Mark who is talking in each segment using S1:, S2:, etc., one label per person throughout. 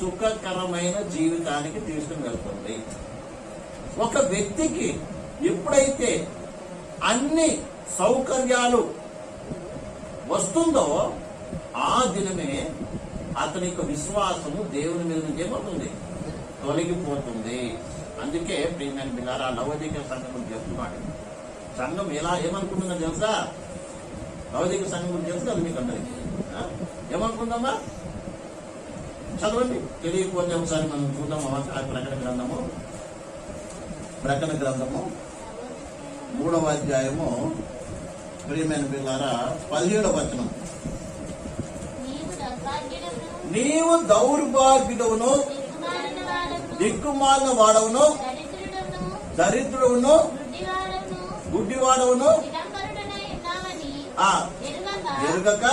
S1: సుఖకరమైన జీవితానికి తీసుకుని వెళ్తుంది. ఒక వ్యక్తికి ఎప్పుడైతే అన్ని సౌకర్యాలు వస్తుందో ఆ దినమే అతని యొక్క విశ్వాసము దేవుని మీద నుంచి ఏమవుతుంది? తొలగిపోతుంది. అందుకే ప్రియమైన బిల్లారా లౌకిక సంఘం గురించి చెప్తున్నాడు సంఘం ఎలా ఏమనుకుంటుందో తెలుసా? లౌకిక సంఘం గురించి తెలుసు అది మీకు అందరికీ? ఏమనుకుందామా చదవండి. తెలియకపోతే ఒకసారి మనం చూద్దాం ఆ ప్రకటన గ్రంథము. ప్రకటన గ్రంథము. మూడవ అధ్యాయము. ప్రియమైన పిల్లారా పదిహేడవ వచనం.
S2: నీవు దౌర్భాగ్యుడవును, దిక్కుమాలిన వాడవును,
S1: దరిద్రుడును
S2: గుడ్డివాడవును, ఎరుగక.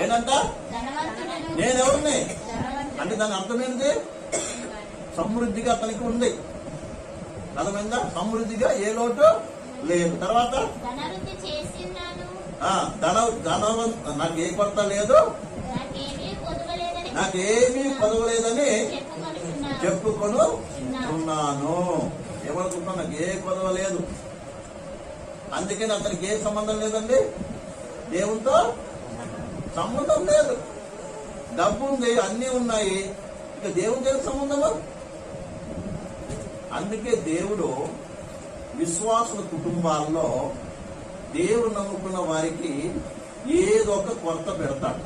S1: ఎరుగక.
S2: నేను ధనవంతుడను.
S1: అంటే దాని అర్థం ఏంటి? సమృద్ధిగా అతనికి ఉంది. అర్థమైందా? సమృద్ధిగా ఏ లోటు లేదు. తర్వాత? ధన ధనవం నాకు ఏ కొరత లేదు.
S2: నాకేమీ చెప్పుకొనుచున్నాను.
S1: చెప్పుకొను ఉన్నాను ఏమనుకుంటున్నా నాకు ఏ కొదవ లేదు. అందుకని అతనికి ఏ సంబంధం లేదండి? దేవునితో సంబంధం లేదు. డబ్బు ఉంది అన్నీ ఉన్నాయి. ఇక దేవునితో ఏం అందుకే దేవుడు విశ్వాసుల కుటుంబాల్లో దేవుడు నమ్ముకున్న వారికి ఏదో ఒక కొరత పెడతాడు.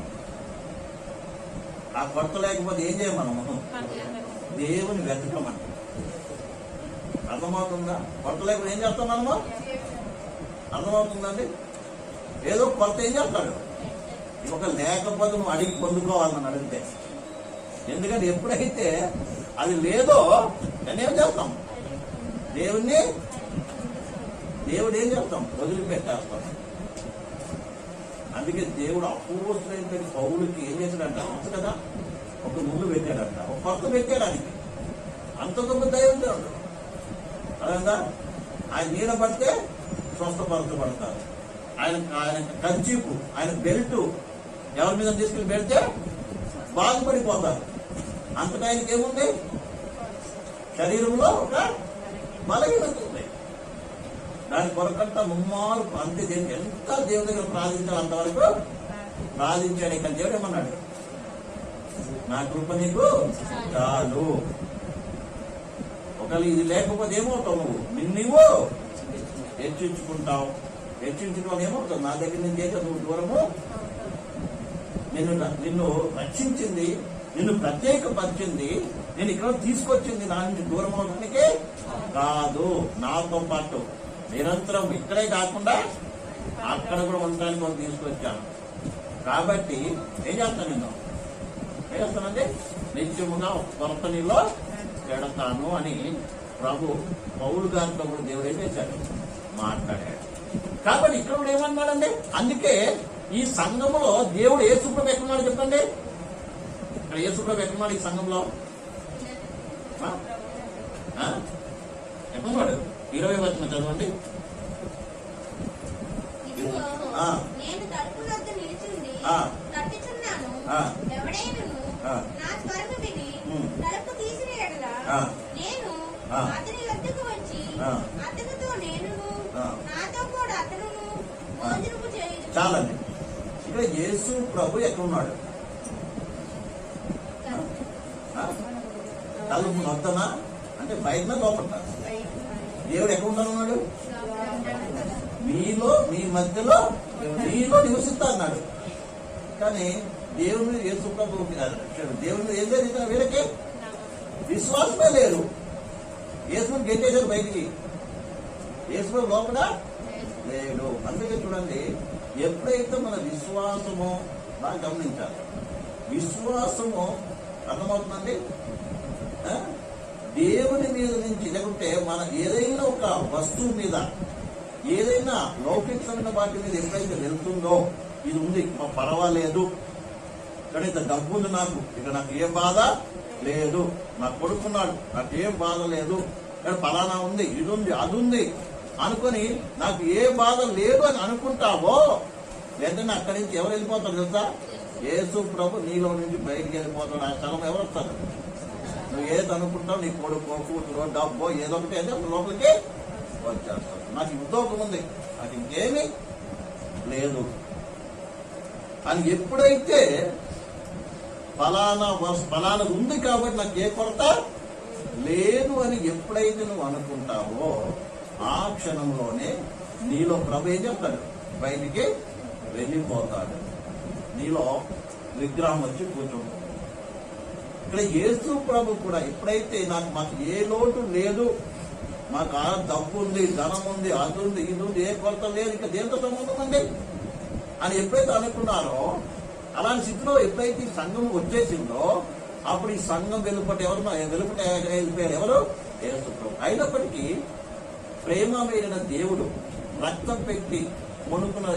S1: ఆ కొరత లేకపోతే ఏం చేయమనము దేవుని వెతకమంట అర్థమవుతుందా? కొరత లేకపోతే ఏం చేస్తాం మనము? అర్థమవుతుందండి ఏదో కొరత ఏం చేస్తాడు? ఒక లేకపోతే నువ్వు అడిగి పొందుకోవాలని అడిగితే. ఎందుకంటే ఎప్పుడైతే అది లేదో నేనేం చేస్తాం దేవుణ్ణి దేవుడు ఏం చేస్తాం వదిలిపెట్టేస్తాం అందుకే దేవుడు అపూర్వమైన పౌరుడికి ఏం చేశాడంట? అంత కదా? ఒక ముందు పెట్టాడంట. ఒక కొత్త పెట్టాడు ఆయనకి. అంత గొప్ప దైవం దేవుడు. అదంతా ఆయన నీడ పడితే స్వస్థపరచబడతారు. ఆయన ఆయన కంచీపు ఆయన బెల్టు ఎవరి మీద తీసుకుని పెడితే బాగుపడిపోతారు అంతటా ఆయనకి ఏముంది శరీరంలో ఒక బలహీనతుంది దాని కొరకంట ముమ్మారు అంతే దేవుని ఎంత దేవుని దగ్గర ప్రార్థించాలి అంతవరకు ప్రార్థించాడు ఇక్కడ దేవుడు ఏమన్నాడు? నా కృప నీకు చాలు. ఒకవేళ ఇది లేకపోతే ఏమవుతావు నువ్వు? నిన్ను నువ్వు హెచ్చించుకుంటావు. హెచ్చించడం ఏమవుతావు? నా దగ్గర నుంచి చేసే నువ్వు దూరము? నిన్ను నిన్ను రక్షించింది నిన్ను ప్రత్యేకపరిచింది నేను ఇక్కడ తీసుకొచ్చింది నా నుంచి దూరం అవడానికి కాదు నాతో పాటు. నిరంతరం ఇక్కడే కాకుండా అక్కడ కూడా ఉండడానికి మనం తీసుకొచ్చాను. కాబట్టి ఏం చేస్తాను నేను? ఏం చేస్తానండి? నిత్యముగా కొరత నీలో పెడతాను అని ప్రభు పౌరు గారితో కూడా దేవుడు ఏం చేశాడు? మాట్లాడాడు. కాబట్టి ఇక్కడ కూడా ఏమన్నాడండి? అందుకే ఈ సంఘములో దేవుడు ఏ సుప్రభు ఎక్కడున్నాడు చెప్పండి? ఇక్కడ ఏ సుప్రభు ఎక్కడున్నాడు ఈ సంఘంలో? ఎక్కడున్నాడు ఇరవై వచ్చిన చదవండి.
S3: నేను. అతని వద్దకు వచ్చి. అతనితో నేను. నాతో కూడా భోజనము
S1: చాలండి. ఇక్కడ యేసు ప్రభు ఎక్కడున్నాడు? తలుపు నొద్దనా అంటే బయట లోపల. దేవుడు ఎక్కడ ఉన్నాడు మీలో మీ మధ్యలో మీలో నివసిస్తా అన్నాడు. కానీ దేవుని యేసు ప్రభు దేవుని ఏం లేదు వీళ్ళకి విశ్వాసమే లేదు. యేసుని గెట్టేశారు బయటికి. యేసు లోపల లేడు అందుకే చూడండి ఎప్పుడైతే మన విశ్వాసము బాగా గమనించాలి. విశ్వాసము అర్థమవుతుందండి? దేవుని మీద నుంచి లేకుంటే మన ఏదైనా ఒక వస్తువు మీద ఏదైనా లౌకికమైన వాటి మీద ఎప్పుడైతే వెళ్తుందో ఇది ఉంది మా పర్వాలేదు. ఇక్కడ ఇంత డబ్బు ఉంది నాకు ఇక నాకు ఏ బాధ లేదు. నా కొడుకున్నాడు నాకు ఏం బాధ లేదు. ఇక్కడ ఫలానా ఉంది ఇది ఉంది అది ఉంది. అనుకొని నాకు ఏ బాధ లేదు అని అనుకుంటావో వెంటనే అక్కడి నుంచి ఎవరు వెళ్ళిపోతారు తెలుసా? యేసు ప్రభు నీలో నుంచి బయటికి వెళ్ళిపోతాడు. ఆ స్థలం ఎవరు వస్తారు? నువ్వు ఏది అనుకుంటావు? నీ కొడుకు కూతురు డబ్బో ఏదో ఒకటి అయితే లోపలికి వచ్చేస్తావు నాకు ఉద్యోగం ఉంది. నాకు ఇంకేమీ లేదు. అని ఎప్పుడైతే ఫలానా ఫలానా ఉంది కాబట్టి నాకు ఏ కొరత లేదు అని ఎప్పుడైతే నువ్వు అనుకుంటావో ఆ క్షణంలోనే నీలో ప్రభు ఏం చెప్తాడు బయటికి వెళ్ళిపోతాడు నీలో విగ్రహం వచ్చి కూర్చుంటాడు ఇక్కడ యేసు ప్రభు కూడా ఎప్పుడైతే నాకు మాకు ఏ లోటు లేదు మాకు ఆ డబ్బు ఉంది ధనం ఉంది అది ఉంది ఇది ఉంది ఏ కొరత లేదు ఇంకా దేంతో సంబంధం అండి అని ఎప్పుడైతే అనుకున్నారో అలాంటి స్థితిలో ఎప్పుడైతే ఈ సంఘం వచ్చేసిందో అప్పుడు ఈ సంఘం వెలుపట ఎవరు వెలుపట వెళ్ళిపోయారు ఎవరు అయినప్పటికీ ప్రేమమైన దేవుడు రక్తం పెట్టి కొనుక్కున్న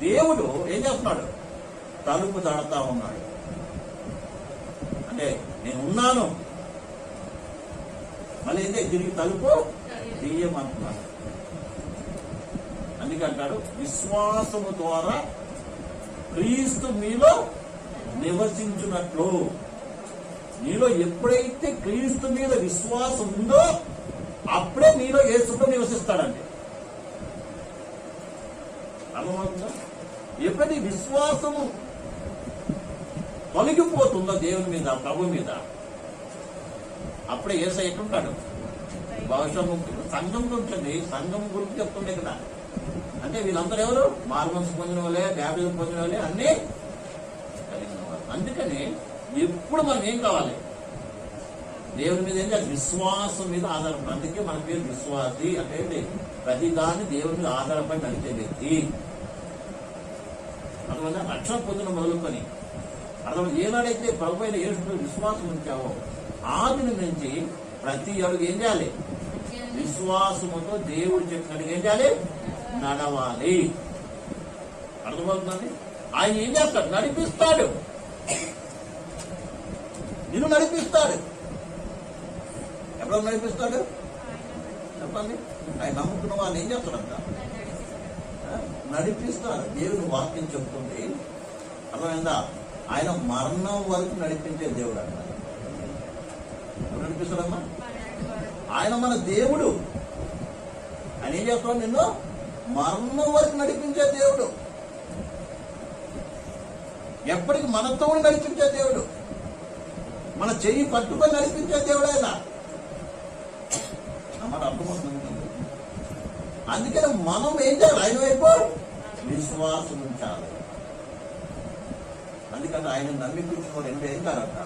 S1: దేవుడు ఏం చేస్తున్నాడు? తలుపు తడతా ఉన్నాడు. అంటే నేను ఉన్నాను. మళ్ళీ ఏంటే తిరిగి తలుపు తీయమంటున్నాడు. అందుకంటాడు విశ్వాసము ద్వారా క్రీస్తు మీలో నివసించున్నట్లు నీలో ఎప్పుడైతే క్రీస్తు మీద విశ్వాసం ఉందో అప్పుడే నీలో యేసుతో నివసిస్తాడండి. అర్థమవుతుందా? ఎప్పటి విశ్వాసము తొలగిపోతుందో దేవుని మీద ప్రభు మీద? అప్పుడే ఏసై ఎట్లుంటాడు బహుశా ముఖ్య- సంఘం గురించి సంఘం గురించి చెప్తుండే కదా. అంటే వీళ్ళందరూ ఎవరు? మార్మన్స్ పొందిన వాళ్ళే బ్యాప్టిజం పొందిన వాళ్ళే అన్నీ అందుకని ఎప్పుడు మనం ఏం కావాలి? దేవుని మీద ఏంటి? అది విశ్వాసం మీద ఆధారపడి అందుకే మన పేరు విశ్వాసి అంటే ఏంటి? ప్రతి దేవుని మీద ఆధారపడి నడిచే వ్యక్తి. అందువల్ల రక్షణ పొందిన మొదలుకొని. అర్థం ఏనాడైతే ప్రభు అయిన యేసు విశ్వాసం ఉంచావో ఆ నుంచి ప్రతి అడుగు ఏం చేయాలి? విశ్వాసముతో దేవుడు చెప్పినట్టుగా ఏం చేయాలి? నడవాలి. అర్థమవుతుందండి? ఆయన ఏం చేస్తాడు? నడిపిస్తాడు. నిన్ను నడిపిస్తాడు. ఎప్పుడు నడిపిస్తాడు చెప్పండి. ఆయన నమ్ముకున్న వాళ్ళు ఏం చేస్తాడంట నడిపిస్తాడు దేవుని వాక్యం చెప్తుంది అర్థమైందా? ఆయన మరణం వరకు నడిపించే దేవుడు అంట ఎవరు నడిపిస్తాడమ్మా ఆయన మన దేవుడు. ఆయన ఏం చేస్తాడు నిన్ను? మరణం వరకు నడిపించే దేవుడు. ఎప్పటికి మనతో నడిపించే దేవుడు. మన చెయ్యి పట్టుకొని నడిపించే దేవుడు ఆయన అన్నమాట అర్థమవుతుంది అందుకని మనం ఏం చేయాలి? ఆయన వైపు విశ్వాసం ఉంచాలి. అందుకని ఆయన నమ్మి కూర్చుకోవడం ఎన్నో ఏం కాదంట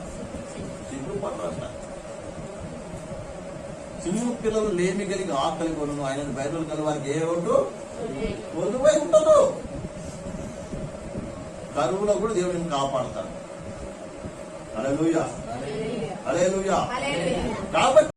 S1: సిగ్గుపడరంట సింహ పిల్లలు లేమి కలిగి ఆకలి కొను ఆయన బైబిల్ కలిగి వారికి ఏ ఉండు పొదువై ఉండదు కరువులో కూడా దేవుడిని కాపాడతాడు. Alleluia alleluia. కాబట్టి